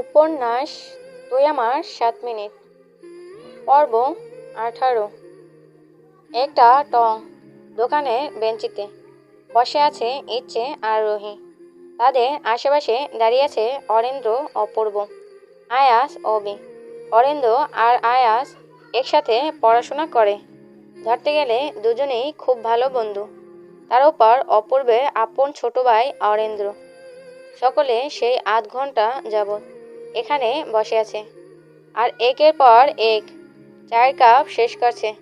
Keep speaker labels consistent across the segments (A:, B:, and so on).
A: উপন্যাস তুই আমার সাত মিনিট। পর্ব আঠারো। একটা টং দোকানে বেঞ্চিতে। বসে আছে ইচ্ছে আর রোহি। তাদের আশেপাশে দাঁড়িয়ে আছে অরেন্দ্র অপূর্ব, আয়াস, অবি। অরেন্দ্র আর আয়াস একসাথে পড়াশোনা করে। ধরতে গেলে দুজনেই খুব ভালো বন্ধু। তার উপর অপূর্বের আপন ছোট ভাই অরেন্দ্র। সকলে সেই আধ ঘণ্টা যাবৎ এখানে বসে আছে। আর একের পর এক। চায়ের কাপ শেষ করছে।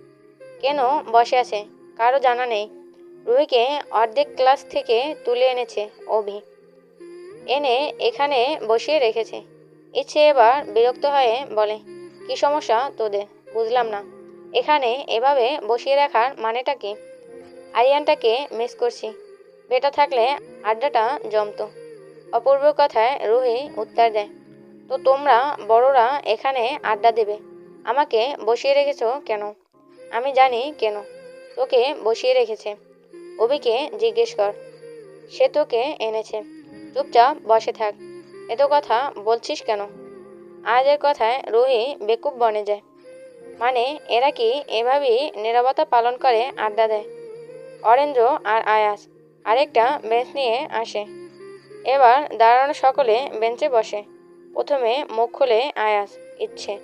A: কেন বসে আছে? কারও জানা নেই। রুহিকে অর্ধেক ক্লাস থেকে তুলে এনেছে অভি। এনে এখানে বসিয়ে রেখেছে। ইচ্ছে এবার বিরক্ত হয়ে বলে, কি সমস্যা তোদের? বুঝলাম না। এখানে এভাবে বসিয়ে রাখার মানেটা কি? আরিয়ানটাকে মিস করছি। বেটা থাকলে আড্ডাটা জমতো। অপূর্ব কথায় রুহি উত্তর দেয় তো তোমরা বড়রা এখানে আড্ডা দেবে। আমাকে বসিয়ে রেখেছো কেন? আমি জানি কেন। তোকে বসিয়ে রেখেছে। অভিকে জিজ্ঞেস কর। সে তোকে এনেছে। চুপচাপ বসে থাক। এত কথা বলছিস কেন? আজের কথায় রুহি বেকুব বনে যায়। মানে এরা কি এভাবেই নিরবতা পালন করে আড্ডা দেয়? অরেন্দ্র আর আয়াস আরেকটা বেঞ্চ নিয়ে আসে। এবার দাঁড়ানো সকলে বেঞ্চে বসে। প্রথমে মুখ খুলে আয়াস, ইচ্ছে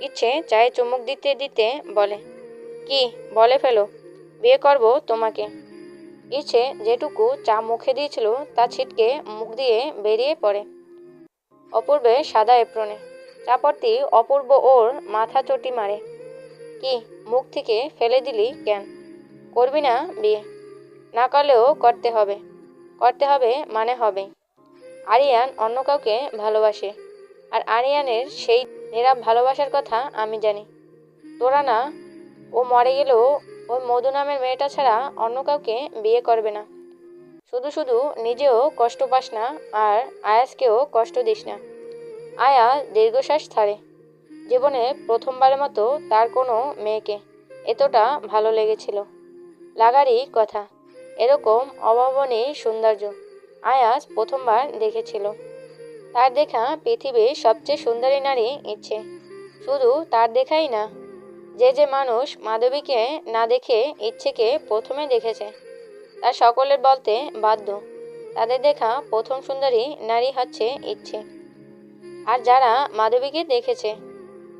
A: ইচ্ছে চায়ে চুমুক দিতে দিতে বলে, কি, বলে ফেলো, বিয়ে করব তোমাকে। ইচ্ছে যেটুকু চা মুখে দিয়েছিল তা ছিটকে মুখ দিয়ে বেরিয়ে পড়ে। অপূর্বে সাদা এপ্রনে চাপড়তি অপূর্ব ওর মাথা চটি মারে। কি, মুখ থেকে ফেলে দিলি কেন? করবি না বিয়ে? না করলেও করতে হবে। করতে হবে মানে হবে। আরিয়ান অন্য কাউকে ভালোবাসে। আর আরিয়ানের সেই নীরব ভালোবাসার কথা আমি জানি। তোরা না, ও মরে গেলেও ওই মধু নামের মেয়েটা ছাড়া অন্য কাউকে বিয়ে করবে না। শুধু শুধু নিজেও কষ্ট পাস না আর আয়াসকেও কষ্ট দিস না। আয়া দীর্ঘশ্বাস ছাড়ে। জীবনে প্রথমবারের মতো তার কোনো মেয়েকে এতটা ভালো লেগেছিল। লাগারই কথা। এরকম অভাবনীয় সৌন্দর্য। আয়াস প্রথমবার দেখেছিল। তার দেখা পৃথিবীর সবচেয়ে সুন্দরী নারী ইচ্ছে। শুধু তার দেখাই না, যে যে মানুষ মাধবীকে না দেখে ইচ্ছেকে প্রথমে দেখেছে তার সকলের বলতে বাধ্য। তাদের দেখা প্রথম সুন্দরী নারী হচ্ছে ইচ্ছে। আর যারা মাধবীকে দেখেছে,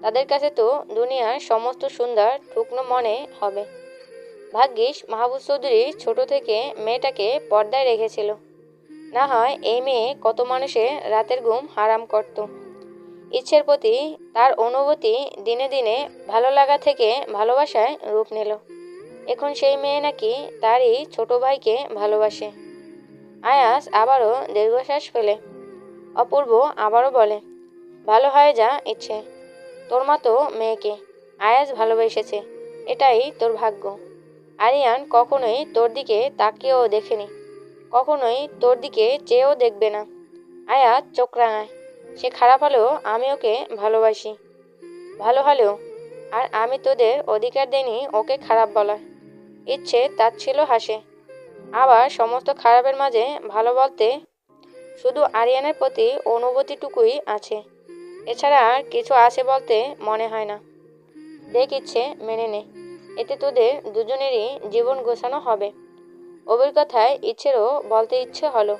A: তাদের কাছে তো দুনিয়ার সমস্ত সুন্দর ঠুকনো মনে হবে। ভাগ্যিস মাহবুব চৌধুরী ছোট থেকে মেয়েটাকে পর্দায় রেখেছিল। না হয় এই মেয়ে কত মানুষের রাতের ঘুম হারাম করত। ইচ্ছের প্রতি তার অনুভূতি দিনে দিনে ভালো লাগা থেকে ভালোবাসায় রূপ নিল। এখন সেই মেয়ে নাকি তারই ছোট ভাইকে ভালোবাসে। আয়াস আবারও দীর্ঘশ্বাস ফেলে। অপূর্ব আবারও বলে, ভালো হয়ে যা ইচ্ছে। তোর মতো মেয়েকে আয়াস ভালোবেসেছে। এটাই তোর ভাগ্য। আরিয়ান কখনোই তোর দিকে তাকিয়েও দেখেনি। কখনোই তোর দিকে চেয়েও দেখবে না। আয়াত চোখ রাঙায়। সে খারাপ হলেও আমি ওকে ভালোবাসি। ভালো হলেও, আর আমি তোদের অধিকার দেনি ওকে খারাপ বলার। ইচ্ছে তার ছিল হাসে। আবার সমস্ত খারাপের মাঝে ভালো বলতে শুধু আরিয়ানের প্রতি অনুভূতিটুকুই আছে। এছাড়া আর কিছু আছে বলতে মনে হয় না। দেখ ইচ্ছে মেনে নে। এতে তোদের দুজনেরই জীবন গোছানো হবে। অবির কথায় ইচ্ছেরও বলতে ইচ্ছে হলো।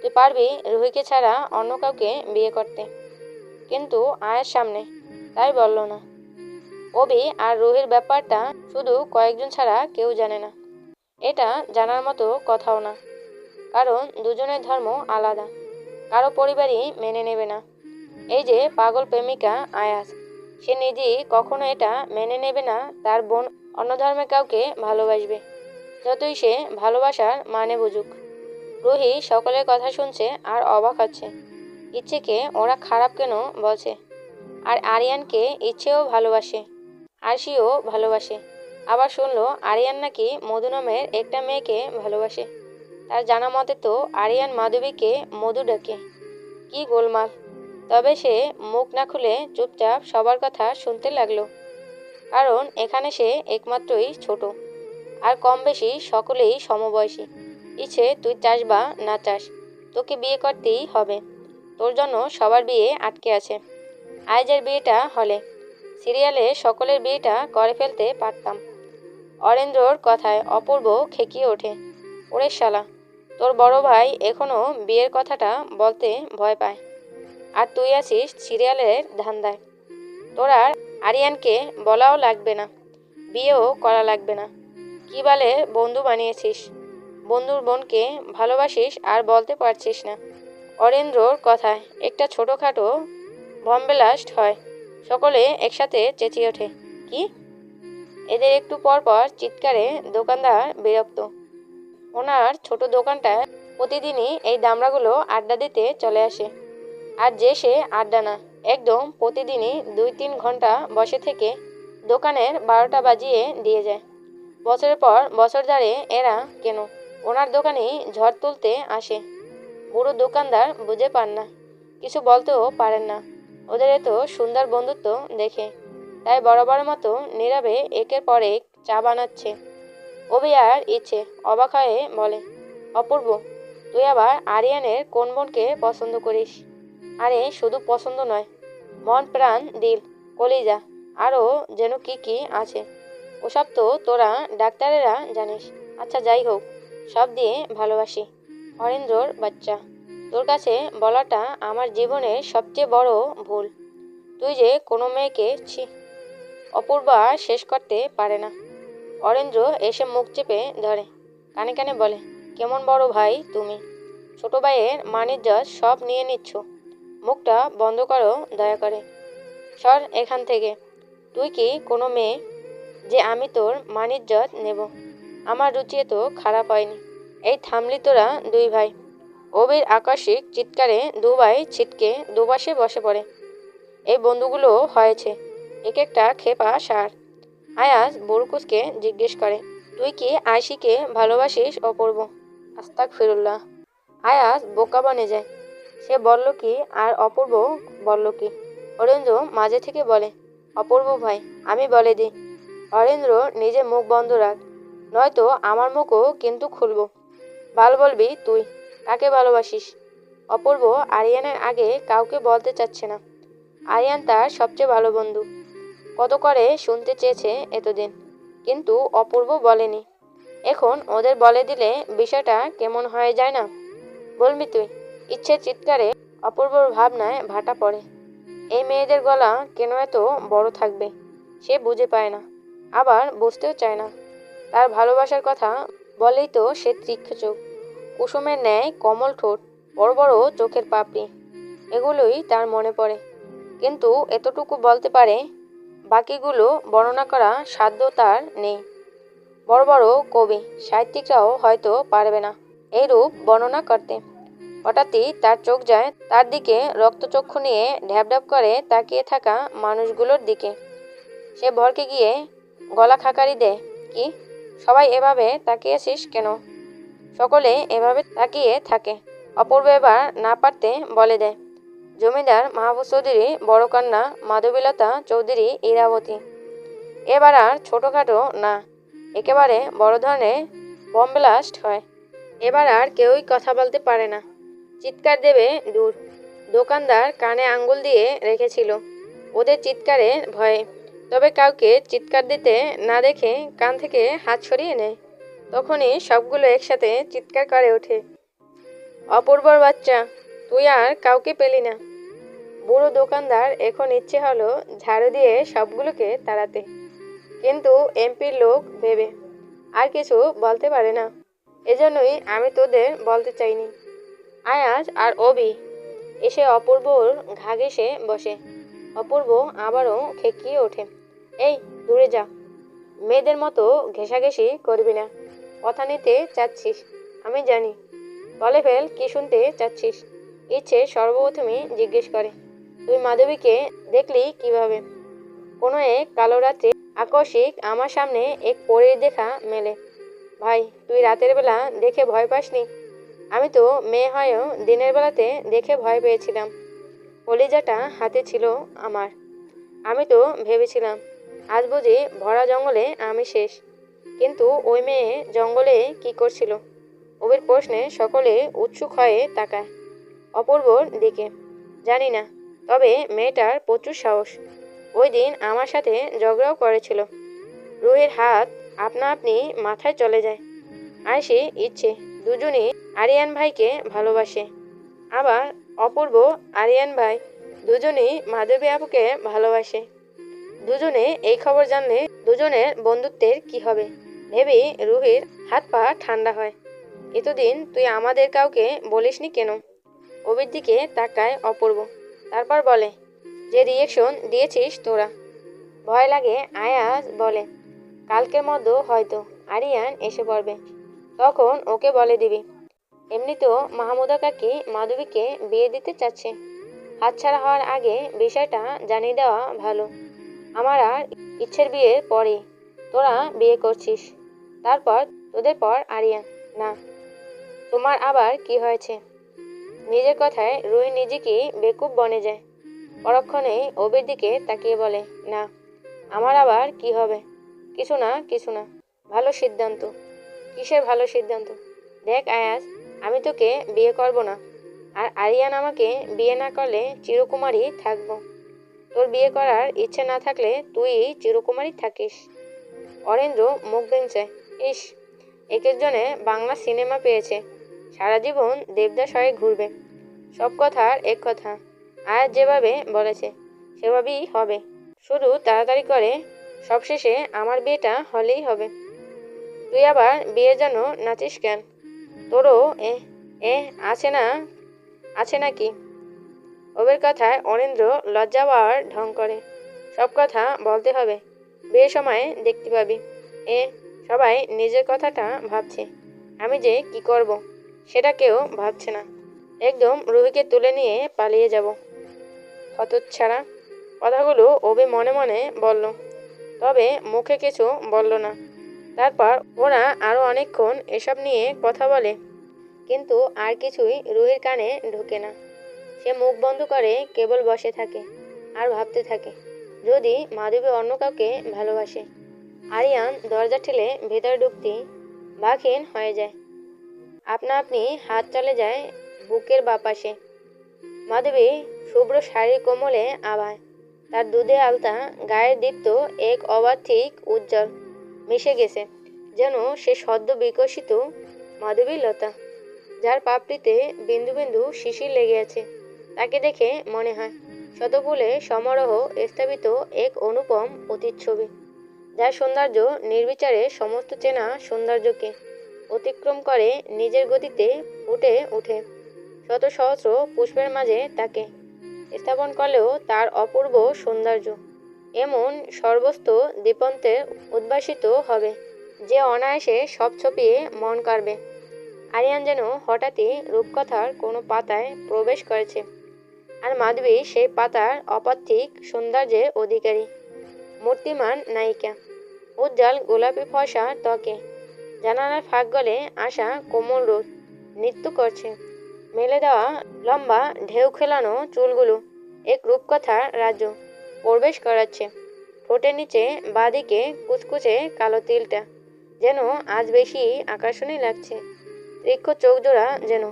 A: তুই পারবি রুহিকে ছাড়া অন্য কাউকে বিয়ে করতে। কিন্তু আয়ের সামনে তাই বলল না। অবি আর রুহির ব্যাপারটা শুধু কয়েকজন ছাড়া কেউ জানে না। এটা জানার মতো কথাও না। কারণ দুজনের ধর্ম আলাদা। কারও পরিবারই মেনে নেবে না। এই যে পাগল প্রেমিকা আয়াস, সে নিজেই কখনো এটা মেনে নেবে না, তার বোন অন্য ধর্মের কাউকে ভালোবাসবে। যতই সে ভালোবাসার মানে বুঝুক। রুহি সকলের কথা শুনছে আর অবাক হচ্ছে। ইচ্ছেকে ওরা খারাপ কেন বলছে? আর আরিয়ানকে ইচ্ছেও ভালোবাসে। আরশিও ভালোবাসে। আবার শুনলো, আরিয়ান নাকি মধু নামের একটা মেয়েকে ভালোবাসে। তার জানা মতে তো আরিয়ান মাধবীকে মধু ডাকে। কি গোলমাল। তবে সে মুখ না খুলে চুপচাপ সবার কথা শুনতে লাগল। কারণ এখানে সে একমাত্রই ছোট। আর কম বেশি সকলেই সমবয়সী। ইচ্ছে, তুই চাস বা না চাস, তোকে বিয়ে করতেই হবে। তোর জন্য সবার বিয়ে আটকে আছে। আইজের বিয়েটা হলে। সিরিয়ালে সকলের বিয়েটা করে ফেলতে পারতাম। অরেন্দ্রর কথায় অপূর্ব খেকিয়ে ওঠে। ওরে শালা, তোর বড় ভাই এখনও বিয়ের কথাটা বলতে ভয় পায়। আর তুই আছিস সিরিয়ালের ধান্দায়। তোর আর আরিয়ানকে বলাও লাগবে না, বিয়েও করা লাগবে না। কি বলে, বন্ধু বানিয়েছিস? বন্ধুর বোনকে ভালোবাসিস আর বলতে পারছিস না। অরেন্দ্রর কথায় একটা ছোটোখাটো বম্বেলাস্ট হয়। সকলে একসাথে চেঁচিয়ে ওঠে। কি? এদের একটু পর পর চিৎকারে দোকানদার বিরক্ত। ওনার ছোট দোকানটায় প্রতিদিনই এই দামড়াগুলো আড্ডা দিতে চলে আসে। আর যে সে আড্ডা না, একদম প্রতিদিনই দুই তিন ঘণ্টা বসে থেকে দোকানের বারোটা বাজিয়ে দিয়ে যায়। বছরের পর বছর ধরে এরা কেন? ওনার দোকানেই ঝড় তুলতে আসে। বুড়ো দোকানদার বুঝে পান না, কিছু বলতেও পারেন না। ওদের এত সুন্দর বন্ধুত্ব দেখে, তাই বরাবর মতো নীরবে একের পর এক চা বানাচ্ছে। আর ইচ্ছে, অবাক হয়ে বলে, অপূর্ব, তুই আবার আরিয়ানের কোন বোনকে পছন্দ করিস? আরে, শুধু পছন্দ নয়, মন প্রাণ, দিল, কলিজা আরও যেন কি কি আছে। ওসব তো তোরা, ডাক্তারেরা জানিস। আচ্ছা যাই হোক, সব দিয়ে ভালোবাসি। হরেন্দ্রর বাচ্চা, তোর কাছে বলাটা আমার জীবনের সবচেয়ে বড় ভুল। তুই যে কোনো মেয়েকে, ছি, অপূর্বা শেষ করতে পারে না। অরেন্দ্র এসে মুখ চেপে ধরে, কানে কানে বলে, কেমন বড় ভাই তুমি। ছোট ভাইয়ের মানিজ্জত সব নিয়ে নিচ্ছ। মুখটা বন্ধ করো, দয়া করে। সর এখান থেকে। তুই কি কোনো মেয়ে যে আমি তোর মানিজ্জত নেব। আমার রুচি এত খারাপ হয়নি। এই থামলি তোরা দুই ভাই। অবির আকস্মিক চিৎকারে দু ভাই ছিটকে দুপাশে বসে পড়ে। এই বন্ধুগুলো হয়েছে। এক একটা খেপা সার। আয়াজ বরকুসকে জিজ্ঞেস করে, তুই কি আয়সিকে ভালোবাসিস অপূর্ব? আস্তাক ফিরুল্লাহ আয়াজ বোকা বনে যায়। সে বলল কি আর অপূর্ব বলল কি? অরেন্দ্র মাঝে থেকে বলে, অপূর্ব ভাই, আমি বলে দিই অরেন্দ্র নিজে মুখ বন্ধ রাখ। নয়তো আমার মুখও কিন্তু খুলব। ভালো বলবি তুই, কাকে ভালোবাসিস? অপূর্ব আরিয়ানের আগে কাউকে বলতে চাচ্ছে না। আরিয়ান তার সবচেয়ে ভালো বন্ধু। কত করে শুনতে চেয়েছে এতদিন। কিন্তু অপূর্ব বলেনি। এখন ওদের বলে দিলে বিষয়টা কেমন হয়ে যায় না? বলবি তুই, ইচ্ছে চিৎকারে অপূর্বর ভাবনায় ভাটা পড়ে। এই মেয়েদের গলা কেন এত বড় থাকবে? সে বুঝে পায় না। আবার বুঝতেও চায় না। তার ভালোবাসার কথা বলেই তো সে তীক্ষ্ণ চোখ। কুসুমের ন্যায় কমল ঠোঁট, বড় বড় চোখের পাপড়ি, এগুলোই তার মনে পড়ে। কিন্তু এতটুকু বলতে পারে, বাকিগুলো বর্ণনা করা সাধ্য তার নেই। বড় বড় কবি, সাহিত্যিকরাও হয়তো পারবে না এই রূপ বর্ণনা করতে। হঠাৎই তার চোখ যায় তার দিকে, রক্তচক্ষু নিয়ে ঢ্যাবঢ্যাব করে তাকিয়ে থাকা মানুষগুলোর দিকে। সে ভরকে গিয়ে গলা খাকারি দে, কি? সবাই এভাবে তাকিয়েছিস কেন? সকলে এভাবে তাকিয়ে থাকে। অপূর্ব এবার না পারতে বলে দেয়। জমিদার মাহবুব চৌধুরী বড় কন্যা মাধবীলতা চৌধুরী, ইরাবতী। এবার আর ছোটোখাটো না, একেবারে বড় ধরনের বম্বলাস্ট হয়। এবার আর কেউই কথা বলতে পারে না। চিৎকার দেবে দূর। দোকানদার কানে আঙ্গুল দিয়ে রেখেছিল। ওদের চিৎকারে ভয়ে। তবে কাউকে চিৎকার দিতে না দেখে কান থেকে হাত সরিয়ে নেয়। তখনই সবগুলো একসাথে চিৎকার করে ওঠে। অপূর্বর বাচ্চা, তুই আর কাউকে পেলি না। বুড়ো দোকানদার এখন ইচ্ছে হলো ঝাড়ু দিয়ে সবগুলোকে তাড়াতে। কিন্তু এমপির লোক ভেবে আর কিছু বলতে পারে না। এজন্যই আমি তোদের বলতে চাইনি। আয়াজ আর অবি এসে অপূর্বর ঘা ঘেসে বসে। অপূর্ব আবারও খেকিয়ে ওঠে। এই, দূরে যা। মেয়েদের মতো ঘেঁষাঘেঁষি করবি না। কথা নিতে চাচ্ছিস, আমি জানি। বলে ফেল, কি শুনতে চাচ্ছিস? ইচ্ছে সর্বপ্রথমে জিজ্ঞেস করে। তুই মাধবীকে দেখলি কীভাবে? কোনো এক কালো রাত্রে আকস্মিক আমার সামনে এক পরীর দেখা মেলে। ভাই, তুই রাতের বেলা দেখে ভয় পাসনি? আমি তো মেয়ে হয়েও দিনের বেলাতে দেখে ভয় পেয়েছিলাম। কলিজাটা হাতে ছিল আমার। আমি তো ভেবেছিলাম আজ বুঝি ভরা জঙ্গলে আমি শেষ। কিন্তু ওই মেয়ে জঙ্গলে কি করছিল? ওদের প্রশ্নে সকলে উৎসুক হয়ে তাকায়, অপূর্বর দিকে। জানি না, তবে মেয়েটার প্রচুর সাহস। ওই দিন আমার সাথে ঝগড়াও করেছিল। রুহির হাত আপনা আপনি মাথায় চলে যায়। আর সে ইচ্ছে, দুজনই আরিয়ান ভাইকে ভালোবাসে। আবার অপূর্ব আরিয়ান ভাই, দুজনেই মাধবী আপুকে ভালোবাসে। দুজনে এই খবর জানলে দুজনের বন্ধুত্বের কি হবে? ভেবে রুহির হাত পা ঠান্ডা হয়। এতদিন তুই আমাদের কাউকে বলিসনি কেন? অবির দিকে তাকায় অপূর্ব। তারপর বলে, যে রিয়েকশন দিয়েছিস তোরা। ভয় লাগে আয়াজ বলে, কালকের মধ্যে হয়তো আরিয়ান এসে পড়বে। তখন ওকে বলে দিবি। এমনিতেও মাহমুদা কাকি মাধবীকে বিয়ে দিতে চাচ্ছে। হাতছাড়া হওয়ার আগে বিষয়টা জানিয়ে দেওয়া ভালো। আমার আর ইচ্ছের বিয়ে পরে। তোরা বিয়ে করছিস। তারপর তোদের পর আরিয়ান না, তোমার আবার কি হয়েছে? নিজের কথায় রুই নিজেকে বেকুব বনে যায়। পরক্ষণে অবির দিকে তাকিয়ে বলে, না, আমার আবার কি হবে? কিছু না কিছু না। ভালো সিদ্ধান্ত। কিসের ভালো সিদ্ধান্ত? দেখ আয়াস, আমি তোকে বিয়ে করব না। আর আরিয়ান আমাকে বিয়ে না করলে চিরকুমারী থাকব। তোর বিয়ে করার ইচ্ছে না থাকলে তুই চিরকুমারী থাকিস। অরেন্দ্র মুখ ভেঙছে ইস এক একজনে বাংলা সিনেমা পেয়েছে, সারা জীবন দেবদাস হয়ে ঘুরবে। সব কথার এক কথা, আর যেভাবে বলেছে, সেভাবেই হবে। শুধু তাড়াতাড়ি করে, সবশেষে আমার বিয়েটা হলেই হবে। তুই আবার বিয়ের জন্য নাচিস কেন? তোরও এ এ আছে না, আছে নাকি? ওদের কথায় অরেন্দ্র লজ্জা পাওয়ার ঢং করে। সব কথা বলতে হবে। বিয়ের সময় দেখতে পাবি। এ, সবাই নিজের কথাটা ভাবছে। আমি যে কি করব, সেটা কেউ ভাবছে না। একদম রুহিকে তুলে নিয়ে পালিয়ে যাব। হতচ্ছাড়া কথাগুলো ওবে মনে মনে বলল। তবে মুখে কিছু বলল না। তারপর ওরা আরও অনেকক্ষণ এসব নিয়ে কথা বলে। কিন্তু আর কিছুই রুহির কানে ঢোকে না। সে মুখ বন্ধ করে কেবল বসে থাকে আর ভাবতে থাকে, যদি মাধবী অন্য কাউকে ভালোবাসে। আরিয়ান দরজা ঠেলে ভেতরে ঢুকতেই বাঘহীন হয়ে যায়। আপনা আপনি হাত চলে যায় বুকের বাপাশে। মাধবী শুভ্র শাড়ি কোমলে আবায়। তার দুধে আলতা গায়ের দীপ্ত এক অবাধিক উজ্জ্বল। মিশে গেছে, যেন সে সদ্য বিকশিত মাধবী লতা, যার পাপড়িতে বিন্দু বিন্দু শিশির লেগে আছে। তাকে দেখে মনে হয় শতফুলে সমারোহ স্থাপিত এক অনুপম অতিচ্ছবি যার সৌন্দর্য নির্বিচারে সমস্ত চেনা সৌন্দর্যকে অতিক্রম করে নিজের গতিতে উঠে উঠে শত সহস্র পুষ্পের মাঝে তাকে স্থাপন করলেও তার অপূর্ব সৌন্দর্য এমন সর্বস্ত দীপন্তে উদ্ভাসিত হবে, যে অনায়াসে সব ছপিয়ে মন কাড়বে। আরিয়ান যেন হঠাৎই রূপকথার কোনো পাতায় প্রবেশ করেছে। আর মাধবী সেই পাতার অপার্থিক সৌন্দর্যের অধিকারী, মূর্তিমান নায়িকা। উজ্জ্বল গোলাপি ফসা ত্বকে, জানালার ফাঁক গলে আসা কোমল রোদ, নৃত্য করছে। মেলে দেওয়া লম্বা ঢেউ খেলানো চুলগুলো এক রূপকথার রাজ্য প্রবেশ করাচ্ছে। ঠোঁটের নিচে বাঁদিকে কুচকুচে কালো তিলটা, যেন আজ বেশি আকর্ষণীয় লাগছে। তীক্ষ্ণ চোখ জোড়া যেন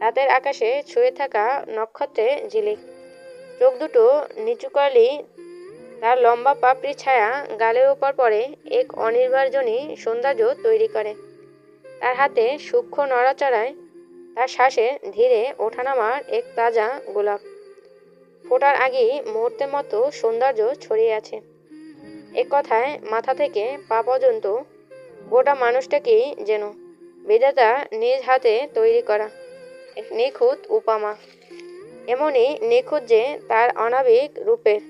A: রাতের আকাশে ছুঁয়ে থাকা নক্ষত্রে ঝিলিক। চোখ দুটো নিচু করলেই তার লম্বা পাপড়ি ছায়া গালের উপর পড়ে এক অনির্বাচনী সৌন্দর্য তৈরি করে। তার হাতে সূক্ষ্ম নড়াচড়ায় তার শ্বাসে ধীরে ওঠানামার এক তাজা গোলাপ। ফোটার আগেই মুহূর্তের মতো সৌন্দর্য ছড়িয়ে আছে। এক কথায় মাথা থেকে পা পর্যন্ত গোটা মানুষটাকেই যেন বিধাতা নিজ হাতে তৈরি করা। নিখুঁত উপমা। এমনই নিখুঁত যে তার অনাবিক রূপের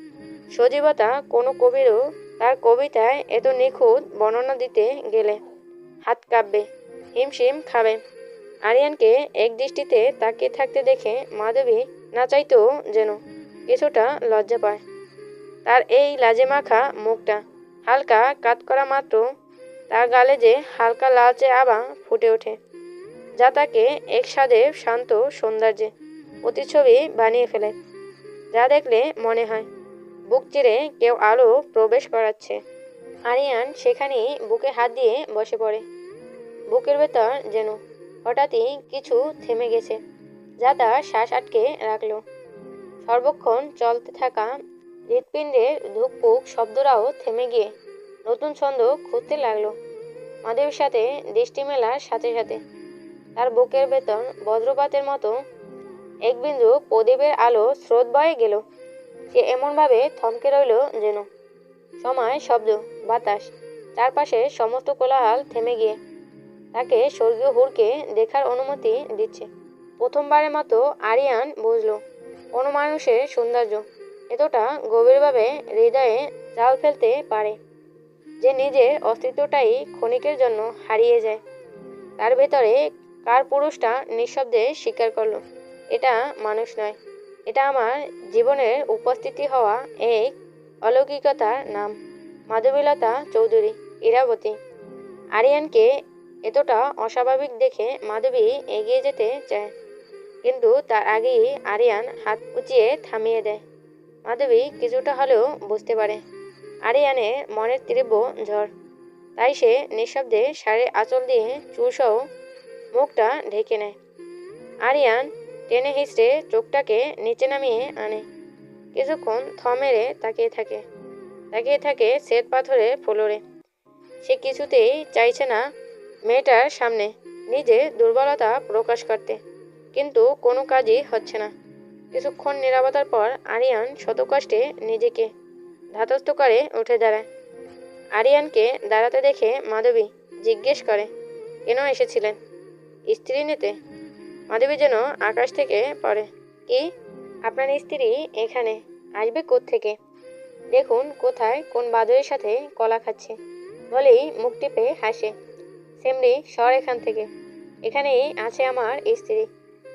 A: সজীবতা কোনো কবিরও তার কবিতায় এত নিখুঁত বর্ণনা দিতে গেলে হাত কাঁপবে, হিমশিম খাবে। আরিয়ানকে এক দৃষ্টিতে তাকিয়ে থাকতে দেখে মাধবী না চাইতেও যেন কিছুটা লজ্জা পায়। তার এই লাজে মাখা মুখটা হালকা কাত করা মাত্র, তার গালে যে হালকা লালচে আবা ফুটে ওঠে। যা তাকে এক স্বাদে শান্ত সৌন্দর্যে প্রতিচ্ছবি বানিয়ে ফেলে। যা দেখলে মনে হয় বুক চিরে কেউ আলো প্রবেশ করাচ্ছে। আরিয়ান সেখানেই বুকে হাত দিয়ে বসে পড়ে। বুকের ভেতর যেন হঠাৎই কিছু থেমে গেছে, যা তার শ্বাস আটকে রাখল। সর্বক্ষণ চলতে থাকা হৃৎপিণ্ডের ধুকপুক শব্দরাও থেমে গিয়ে নতুন ছন্দ খুঁজতে লাগল। মাধবীর সাথে দৃষ্টি মেলার সাথে সাথে তার বুকের বেতন বজ্রপাতের মতো। এক বিন্দু প্রদীপের আলো স্রোত বয়ে গেল। সে এমনভাবে থমকে রইল যেন। সময়, শব্দ, বাতাস, চারপাশে সমস্ত কোলাহল থেমে গিয়ে। তাকে স্বর্গীয় হুরকে দেখার অনুমতি দিচ্ছে। প্রথমবারের মতো আরিয়ান বুঝল কোনো মানুষের সৌন্দর্য এতটা গভীরভাবে হৃদয়ে জাল ফেলতে পারে যে নিজের অস্তিত্বটাই ক্ষণিকের জন্য হারিয়ে যায়। তার ভেতরে কার পুরুষটা নিঃশব্দে স্বীকার করল, এটা মানুষ নয়। এটা আমার জীবনের উপস্থিতি হওয়া এক অলৌকিকতার নাম। মাধবীলতা চৌধুরী, ইরাবতী। আরিয়ানকে এতটা অস্বাভাবিক দেখে মাধবী এগিয়ে যেতে চায়, কিন্তু তার আগেই আরিয়ান হাত উঁচিয়ে থামিয়ে দেয়। মাধবী কিছুটা হলেও বুঝতে পারে, আরিয়ানের মনের তীব্র ঝড়। তাই সে নিঃশব্দে শাড়ির আঁচল দিয়ে চুলসহ মুখটা ঢেকে নেয়। আরিয়ান টেনে হিঁচড়ে চোখটাকে নিচে নামিয়ে আনে। কিছুক্ষণ থ মেরে তাকিয়ে থাকে। তাকিয়ে থাকে শ্বেত পাথরের ফ্লোরে। সে কিছুতেই চাইছে না মেয়েটার সামনে নিজের দুর্বলতা প্রকাশ করতে। কিন্তু কোনো কাজই হচ্ছে না। কিছুক্ষণ নিরাপত্তার পর আরিয়ান শতকষ্টে নিজেকে ধাতস্থ করে উঠে দাঁড়ায়। আরিয়ানকে দাঁড়াতে দেখে মাধবী জিজ্ঞেস করে, কেন এসেছিলেন? স্ত্রী নিতে? মাধবী যেন আকাশ থেকে পড়ে। কি? আপনার স্ত্রী এখানে? আসবে থেকে দেখুন কোথায় কোন বাদরের সাথে কলা খাচ্ছে। বলেই মুখ টিপে হাসে। সেমরি সর এখান থেকে। এখানেই আছে আমার স্ত্রী।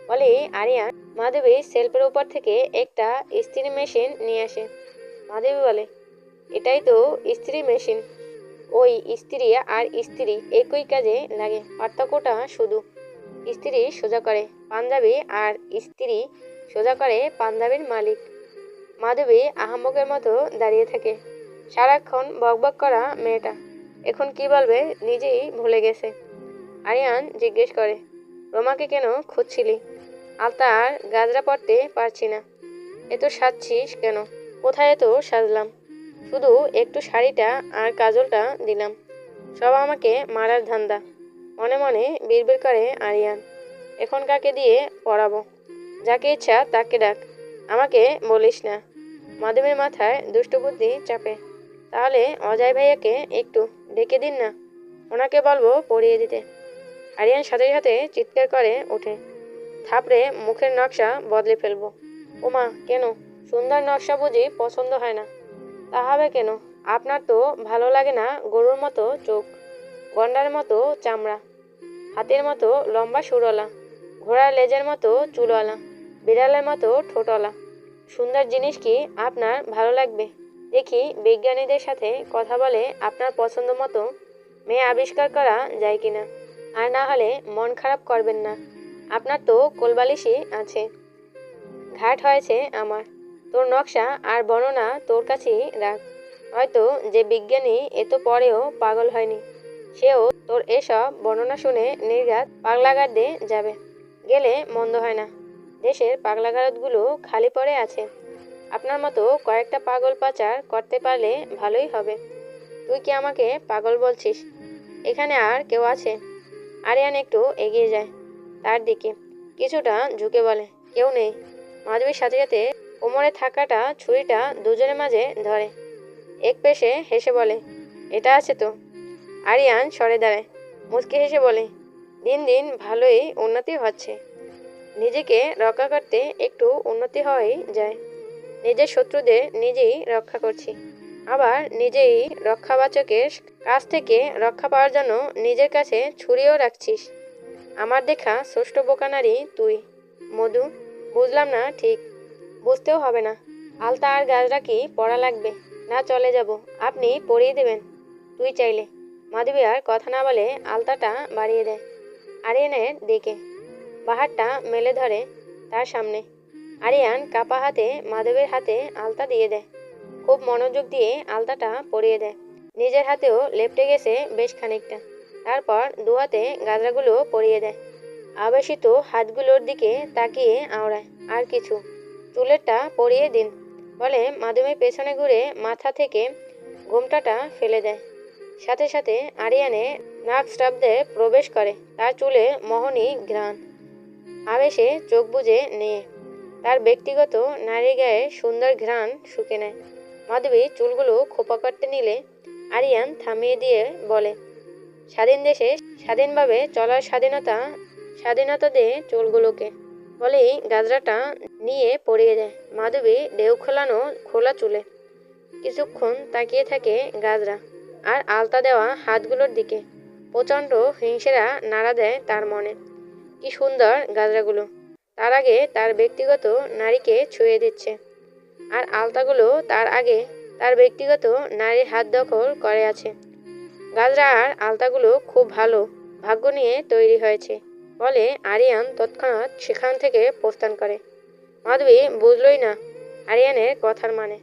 A: বলে আরিয়ান মাধবী সেলফের উপর থেকে একটা স্ত্রী মেশিন নিয়ে আসে। মাধবী বলে, এটাই তো স্ত্রী মেশিন। ওই স্ত্রী আর স্ত্রী একই কাজে লাগে। পার্থক্যটা শুধু স্ত্রী সোজা করে পাঞ্জাবি আর স্ত্রী সোজা করে পাঞ্জাবির মালিক। মাধবী আহাম্মকের মতো দাঁড়িয়ে থাকে। সারাক্ষণ বকবক করা মেয়েটা। এখন কি বলবে নিজেই ভুলে গেছে। আরিয়ান জিজ্ঞেস করে রোমাকে কেন খুঁজছিলি? আলতা আর গাজরা পড়তে পারছি না। এত সাজছিস কেন? কোথায় এত সাজলাম? শুধু একটু শাড়িটা আর কাজলটা দিলাম। সব আমাকে মারার ধান্দা। মনে মনে বিড়বিড় করে আরিয়ান, এখন কাকে দিয়ে পড়াবো? যাকে ইচ্ছা তাকে ডাক। আমাকে বলিস না। মাধবীর মাথায় দুষ্টবুদ্ধি চাপে, তাহলে অজয় ভাইয়াকে একটু ডেকে দিন না, ওনাকে বলব পড়িয়ে দিতে। আরিয়ান সাথে সাথে চিৎকার করে ওঠে, থাপড়ে মুখের নকশা বদলে ফেলব। ওমা, কেন? সুন্দর নকশা বুঝি পছন্দ হয় না। তা হবে কেন? আপনার তো ভালো লাগে না গরুর মতো চোখ। গন্ডার মতো চামড়া, হাতের মতো লম্বা সুরলা, ঘোড়ার লেজের মতো চুলওয়ালা, বিড়ালের মতো ঠোঁটওয়ালা। সুন্দর জিনিস কি আপনার ভালো লাগবে? দেখি বিজ্ঞানীদের সাথে কথা বলে আপনার পছন্দ মতো মেয়ে আবিষ্কার করা যায় কিনা। আর না হলে মন খারাপ করবেন না। আপনার তো কোলবালিশই আছে। ঘাট হয়েছে আমার। তোর নকশা আর বর্ণনা তোর কাছেই রাখ। হয়তো যে বিজ্ঞানী এত পরেও পাগল হয়নি। সেও তোর এসব বর্ণনা শুনে নির্ঘাত পাগলাগারদে যাবে। গেলে মন্দ হয় না। দেশের পাগলাগারদগুলো খালি পড়ে আছে। আপনার মতো কয়েকটা পাগল পাচার করতে পারলে ভালোই হবে। তুই কি আমাকে পাগল বলছিস? এখানে আর কেউ আছে? আরিয়ান একটু এগিয়ে যায় তার দিকে। কিছুটা ঝুঁকে বলে, কেউ নেই। মাধবীর সাথে সাথে কোমরে থাকাটা ছুরিটা দুজনের মাঝে ধরে। এক পেশে হেসে বলে, এটা আছে তো? আরিয়ান সরে দাঁড়ায়। মুচকি হেসে বলে, দিন দিন ভালোই উন্নতি হচ্ছে। নিজেকে রক্ষা করতে একটু উন্নতি হওয়াই যায়। নিজের শত্রুদের নিজেই রক্ষা করছি। আবার নিজেই রক্ষাবাচকের কাছ থেকে রক্ষা পাওয়ার জন্য নিজের কাছে ছুরিও রাখছিস। আমার দেখা ষষ্ঠ বোকানারি তুই। মধু, বুঝলাম না ঠিক। বুঝতেও হবে না। আলতা আর গাছরা কি পড়া লাগবে? না চলে যাব। আপনি পড়িয়ে দেবেন। তুই চাইলে। মাধবী আর কথা না বলে আলতাটা বাড়িয়ে দেয়। আরিয়ানের দিকে। বাহারটা মেলে ধরে তার সামনে। আরিয়ান কাপা হাতে মাধবের হাতে আলতা দিয়ে দেয়। খুব মনোযোগ দিয়ে আলতাটা পরিয়ে দেয়। নিজের হাতেও লেপটে গেছে বেশ খানিকটা। তারপর দু হাতে গাজরাগুলো পরিয়ে দেয়। আবেশিত হাতগুলোর দিকে তাকিয়ে আওড়ায়। আর কিছু। চুলেরটা পরিয়ে দিন। বলে মাধবী পেছনে ঘুরে মাথা থেকে ঘোমটাটা ফেলে দেয়। সাথে সাথে আরিয়ানে নাক স্টাব্দে প্রবেশ করে। তার চুলে মোহনী ঘ্রাণ। আবেশে চোখ বুজে নিয়ে। তার ব্যক্তিগত নারী গায়ে সুন্দর ঘ্রাণ শুকে নেয়। মাধবী চুলগুলো খোপা করতে নিলে আরিয়ান থামিয়ে দিয়ে বলে, স্বাধীন দেশে স্বাধীনভাবে চলার স্বাধীনতা স্বাধীনতা দে চুলগুলোকে। বলেই গাজরাটা নিয়ে পড়িয়ে দেয়। মাধবী ঢেউ খোলানো খোলা চুলে। কিছুক্ষণ তাকিয়ে থাকে গাজরা। আর আলতা দেওয়া হাতগুলোর দিকে। প্রচণ্ড হিংসেরা নাড়া দেয় তার মনে। কি সুন্দর গাজরাগুলো। তার আগে তার ব্যক্তিগত নারীকে ছুঁয়ে দিচ্ছে। আর আলতাগুলো তার আগে তার ব্যক্তিগত নারীর হাত দখল করে আছে। গাজরা আর আলতাগুলো খুব ভালো ভাগ্য নিয়ে তৈরি হয়েছে, বলে আরিয়ান তৎক্ষণাৎ সেখান থেকে প্রস্থান করে। মাধবী বুঝলই না আরিয়ানের কথার মানে।